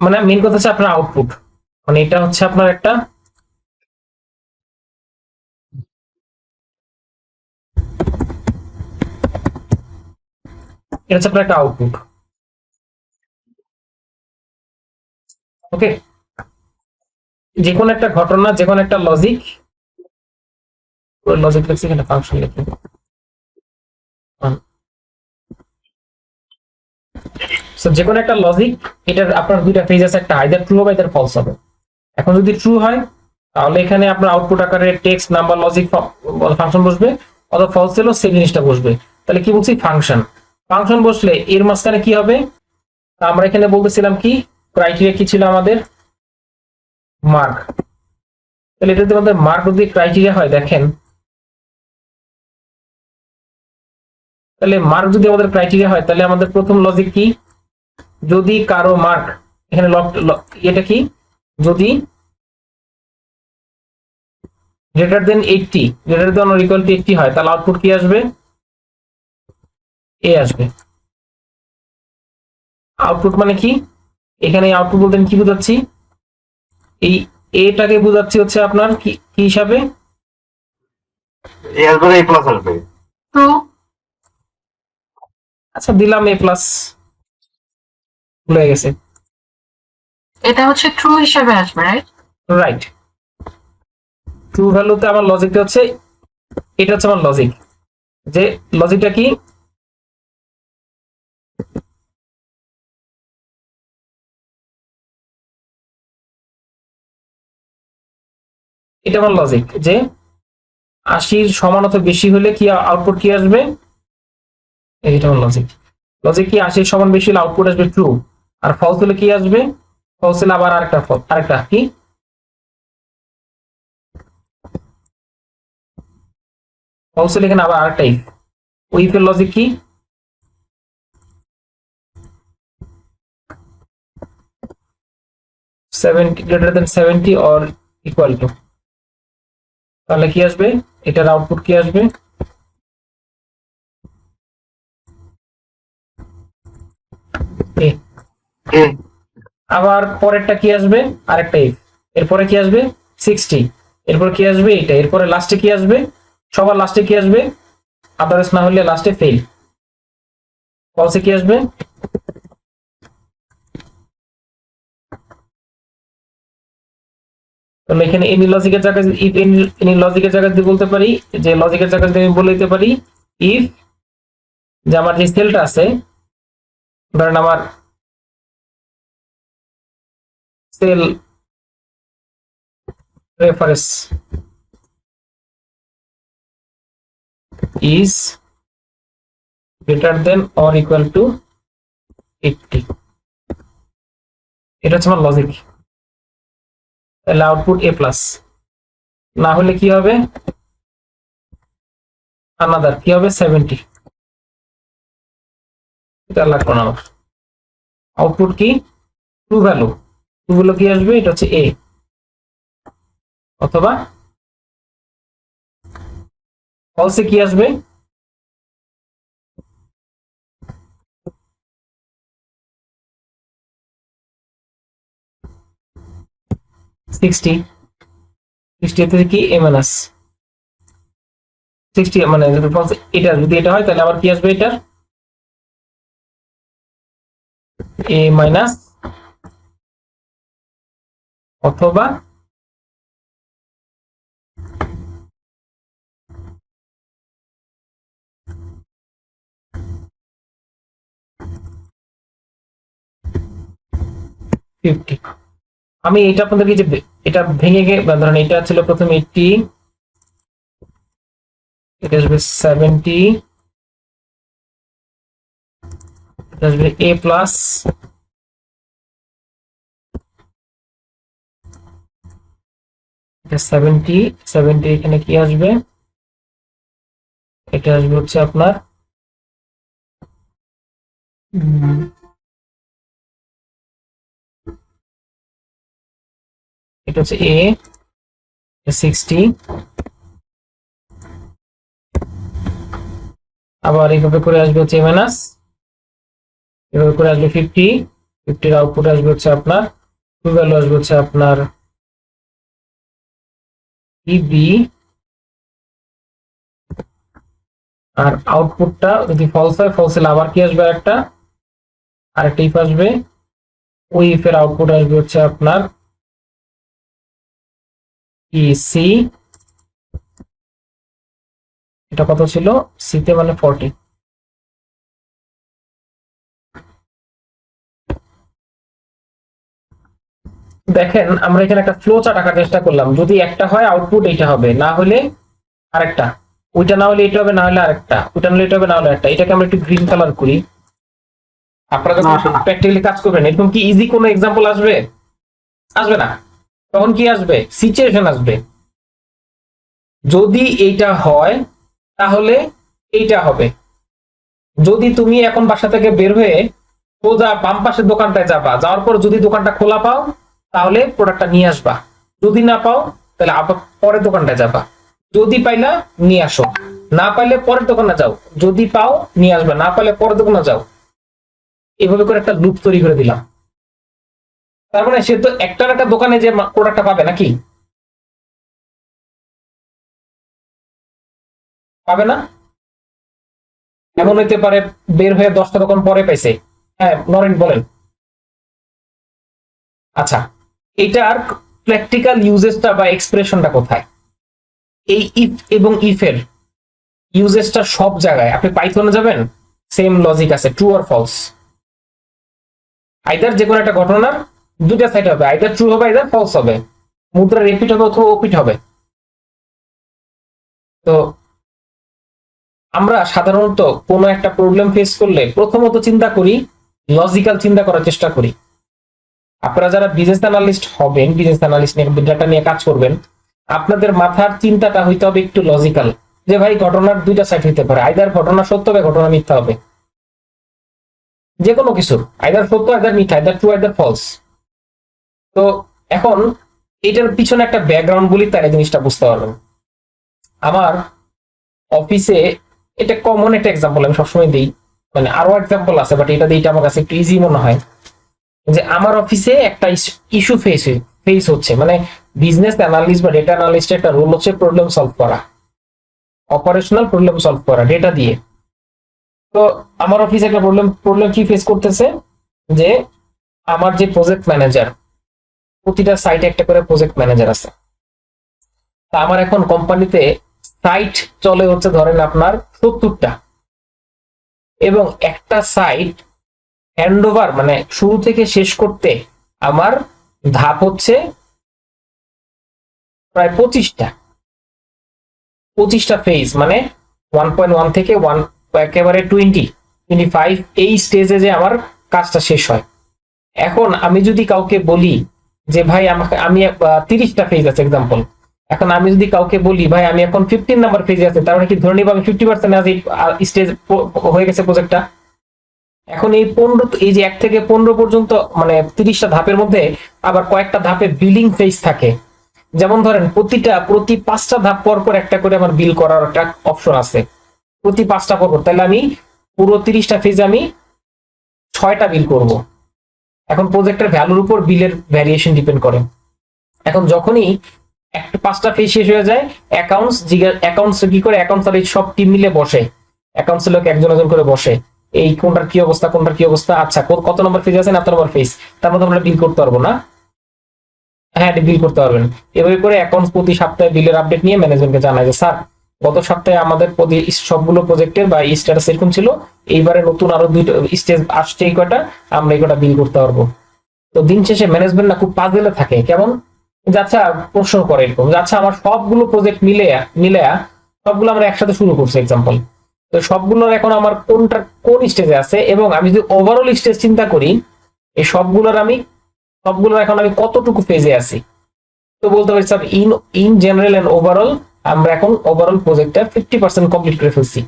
মানে মেন কথা হচ্ছে আপনার আউটপুট মানে এটা হচ্ছে আপনার একটা এটা হচ্ছে আপনার একটা আউটপুট ওকে যে কোনো একটা ঘটনা যে কোনো একটা লজিক লজিক লিখছি এখানে ফাংশন লিখি সো যে কোনো একটা লজিক এটার আপনার দুইটা ফেজ আছে, একটা আইদার ট্রু হবে আইদার ফলস হবে। এখন যদি ট্রু হয়, তাহলে এখানে আপনার আউটপুট আকারে টেক্সট নাম্বার লজিক ফাংশন বসবে, অথবা ফলস হলো সেই জিনিসটা বসবে। তাহলে কি বলছি? ফাংশন ফাংশন বসলে এর মাঝখানে কি হবে? আমরা এখানে বলতেছিলাম কি? ক্রাইটেরিয়া কি ছিল আমাদের? মার্ক তাহলে এটা যদি আমাদের মার্ক যদি ক্রাইটেরিয়া হয়, দেখেন। তাহলে মার্ক যদি আমাদের ক্রাইটেরিয়া হয়, তাহলে আমাদের প্রথম লজিক কি? যদি কারও মার্ক এখানে লক- এটা কি? যদি greater than eighty greater than or equal to eighty হয় তাহলে আউটপুট কি আসবে? এ আসবে। আউটপুট মানে কি? এখানে আউটপুট বলতে কি বোঝাচ্ছি? এই এটাকে বোঝাচ্ছি হচ্ছে আপনার কি কি হিসাবে? আচ্ছা দিলাম এ প্লাস ভুলে গেছে। এটা হচ্ছে ট্রু হিসেবে আসবে রাইট রাইট ট্রু ভ্যালুতে আমার লজিকটা হচ্ছে এটা হচ্ছে আমার লজিক যে লজিকটা কি? এটা আমার লজিক যে আশির সমান অথবা বেশি হলে কি আউটপুট কি আসবে? এটা আমার লজিক লজিক কি আশির সমান বেশি হলে আউটপুট আসবে? ট্রু আর ফলস হলে কি আসবে? ফলস হলে আবার আরেকটা ফল আরেকটা কি? ফলস হলে এখানে আবার আরেকটা ইফ ওই ইফের লজিক কি? Seventy greater than seventy or equal to তাহলে কি আসবে? এটার আউটপুট কি আসবে? আবার পরেরটা কি আসবে? আরেকটা ইফ এরপরে কি আসবে? সিক্সটি এরপর কি আসবে? এটা এরপরে লাস্টে কি আসবে? সবার লাস্টে কি আসবে? আদারস না হলে লাস্টে ফেল ফলসে কি আসবে? এখানে এনি লজিকের জায়গায় ইফ এনি লজিকের জায়গায় যদি বলতে পারি, যে লজিকের জায়গায় আমি বলে দিতে পারি ইফ যে আমার যে সেলটা আছে, ধরেন আমার cell reference is greater than or equal to 80 এটা হচ্ছে আমার লজিক তাহলে আউটপুট এ প্লাস না হলে কি হবে? আনাদার কি হবে? সেভেন্টি এটা লাগবে না। আউটপুট কি? ট্রু ভ্যালু ভ্যালু কি আসবে? এটা হচ্ছে এ অথবা ফলসে কি আসবে? সিক্সটি এ সিক্সটি মানে এটা যদি এটা হয়, তাহলে আবার কি আসবে এটার? এ মাইনাস অথবা ফিফটি আমি এটা আপনাদেরকে যে এটা ভেঙে ধরেন এটা ছিল প্রথম এইটটি এটা আসবে সেভেন্টি এটা আসবে এ প্লাস এটা সেভেন্টি সেভেন্টি এখানে কি আসবে? এটা আসবে হচ্ছে আপনার এটা হচ্ছে এ সিক্সটি আবার এইভাবে করে আসবে হচ্ছে মাইনাস এভাবে করে আসবে ফিফটি ফিফটির আউটপুট আসবে হচ্ছে আপনার ট্রু ভ্যালু আসবে হচ্ছে আপনার ইবি আর আউটপুটটা যদি ফলস হয় ফলস হলে আবার কি আসবে একটা? আর একটা ইফ আসবে। ওই ইফ এর আউটপুট আসবে হচ্ছে আপনার সি এটা কত ছিল? সিতে মানে ফর্টি দেখেন আমরা এখানে একটা ফ্লো চার্ট আঁকার চেষ্টা করলাম। যদি একটা হয় আউটপুট এইটা হবে। না হলে আরেকটা। ওইটা না হলে এটা হবে না হলে আরেকটা। ওইটা না হলে এটা হবে না হলে একটা এটাকে আমরা একটু গ্রিন কালার করি। আপনারা যখন। প্র্যাকটিক্যালি কাজ করবেন এরকম কি ইজি কোনো এক্সাম্পল আসবে? আসবে না। তখন কি আসবে? সিচুয়েশন আসবে। যদি এইটা হয় তাহলে এইটা হবে। যদি তুমি এখন বাসা থেকে বের হয়ে সোজা বাম পাশের দোকানটায় যাবা যাওয়ার পর যদি দোকানটা খোলা পাও তাহলে প্রোডাক্টটা নিয়ে আসবা। যদি না পাও, তাহলে আবার পরের দোকানটায় যাবা। যদি পাইলা, নিয়ে আসো। না পাইলে পরের দোকানে যাও। যদি পাও, নিয়ে আসবা। না পাইলে পরের দোকানে যাও। এভাবে করে একটা লুপ তৈরি করে দিলাম। তার মানে সে তো একটা একটা দোকানে যে প্রোডাক্টটা পাবে নাকি? পাবে না? এমন হইতে পারে বের হয়ে দশটা দোকান পরে পাইছে। হ্যাঁ নরেন, বলেন। আচ্ছা। এটার প্র্যাকটিক্যাল ইউজেসটা বা এক্সপ্রেশনটা কোথায়? এই ইফ এবং ইফের ইউজেসটা সব জায়গায়। আপনি পাইথনে যাবেন সেম লজিক আছে ট্রু আর ফলস আইদার যে কোনো একটা ঘটনার দুটা সাইড হবে আইদার ট্রু হবে আইদার ফলস হবে। মুদ্রা রিপিট হবে অথবা ওপিট হবে। তো আমরা সাধারণত কোনো একটা প্রবলেম ফেস করলে প্রথমত চিন্তা করি লজিক্যাল চিন্তা করার চেষ্টা করি। আপনারা যারা বিজনেস অ্যানালিস্ট হবেন বিজনেস অ্যানালিস্ট নিয়ে ডাটা নিয়ে কাজ করবেন, আপনাদের মাথার চিন্তাটা হইতে হবে একটু লজিক্যাল যে ভাই ঘটনার দুইটা সাইড হইতে পারে আইদার ঘটনা সত্য হবে ঘটনা মিথ্যা হবে। যে কোনো কিছুর আইদার সত্য আইদার মিথ্যা আইদার ট্রু আইদার ফলস তো এখন এটার পিছনে একটা ব্যাকগ্রাউন্ড বলি, তাহলে জিনিসটা বুঝতে পারবেন। আমার অফিসে এটা কমন একটা এক্সাম্পল আমি সবসময় দিই। মানে আরও এক্সাম্পল আছে বাট এটা দিয়ে এটা আমার কাছে একটু ইজি মনে হয়। যে আমার অফিসে একটা ইস্যু ফেস ফেস হচ্ছে। মানে বিজনেস অ্যানালিস্ট বা ডেটা অ্যানালিস্ট একটা রোল হচ্ছে প্রবলেম সলভ করা। অপারেশনাল প্রবলেম সলভ করা ডেটা দিয়ে। তো আমার অফিসে একটা প্রবলেম প্রবলেম কি ফেস করতেছে? যে আমার যে প্রজেক্ট ম্যানেজার প্রতিটা সাইটে একটা করে প্রজেক্ট ম্যানেজার আছে। তা আমার এখন কোম্পানিতে সাইট চলে হচ্ছে ধরেন আপনার সত্তরটা। এবং একটা সাইট হ্যান্ড ওভার মানে শুরু থেকে শেষ করতে আমার ধাপ হচ্ছে প্রায় পঁচিশটা। পঁচিশটা ফেজ মানে ওয়ান পয়েন্ট ওয়ান থেকে ওয়ান একেবারে টোয়েন্টি টোয়েন্টি ফাইভ এই স্টেজে যে আমার কাজটা শেষ হয়। এখন আমি যদি কাউকে বলি যে, ভাই, আমাকে, আমি তিরিশটা ফেজ আছে এক্সাম্পল এখন আমি যদি কাউকে বলি, ভাই, আমি এখন ফিফটিন নাম্বার পেজে আছে মানে কি ধরে নিব আমি ফিফটি পার্সেন্ট আজ স্টেজ হয়ে গেছে প্রজেক্টটা এখন এই পনেরো, এই যে এক থেকে পনেরো পর্যন্ত মানে তিরিশটা ধাপের মধ্যে আবার কয়েকটা ধাপে বিলিং ফেজ থাকে। যেমন ধরেন, প্রতিটা, প্রতি পাঁচটা ধাপ পর পর একটা করে আমার বিল করার একটা অপশন আছে। প্রতি পাঁচটা পর পর, তাহলে আমি পুরো তিরিশটা ফেজ আমি ছয়টা বিল করব। এখন প্রজেক্টের ভ্যালুর উপর বিলের ভ্যারিয়েশন ডিপেন্ড করে। এখন যখনই একটা পাঁচটা ফেজ শেষ হয়ে যায় অ্যাকাউন্টস অ্যাকাউন্টস কি করে অ্যাকাউন্টস সব টিম মিলে বসে। অ্যাকাউন্টস লোক একজন একজন করে বসে। এই কোনটার কি অবস্থা, কোনটার কি অবস্থা? আচ্ছা কত- নম্বর ফেজ আছে না নম্বর ফেজ তার মধ্যে আমরা বিল করতে পারব না। হ্যাঁ বিল করতে পারবেন। এভাবে করে অ্যাকাউন্টস প্রতি সপ্তাহে বিলের আপডেট নিয়ে ম্যানেজমেন্টকে জানায় যে, স্যার, গত সপ্তাহে আমাদের প্রতি সবগুলো প্রজেক্টের বা স্ট্যাটাস এরকম ছিল, এইবারে নতুন আরও দুইটা স্টেজ আসছে এই কটা আমরা এই কটা বিল করতে পারব। তো দিন শেষে ম্যানেজমেন্ট না খুব পাজেলে থাকে। কেমন? যে আচ্ছা প্রশ্ন করে এরকম। যে আচ্ছা আমার সবগুলো প্রজেক্ট মিলে মিলে, সবগুলো আমরা একসাথে শুরু করছি এক্সাম্পল তো সবগুলোর এখন আমার কোনটা কোন স্টেজে আছে? এবং আমি যদি ওভারঅল স্টেজ চিন্তা করি, এই সবগুলোর আমি, সবগুলোর এখন আমি কতটুকু ফেজে আছি? তো বলতে পারি sir in in general and overall আমরা এখন ওভারঅল প্রজেক্টটা ফিফটি পার্সেন্ট কমপ্লিট করে ফেলছি।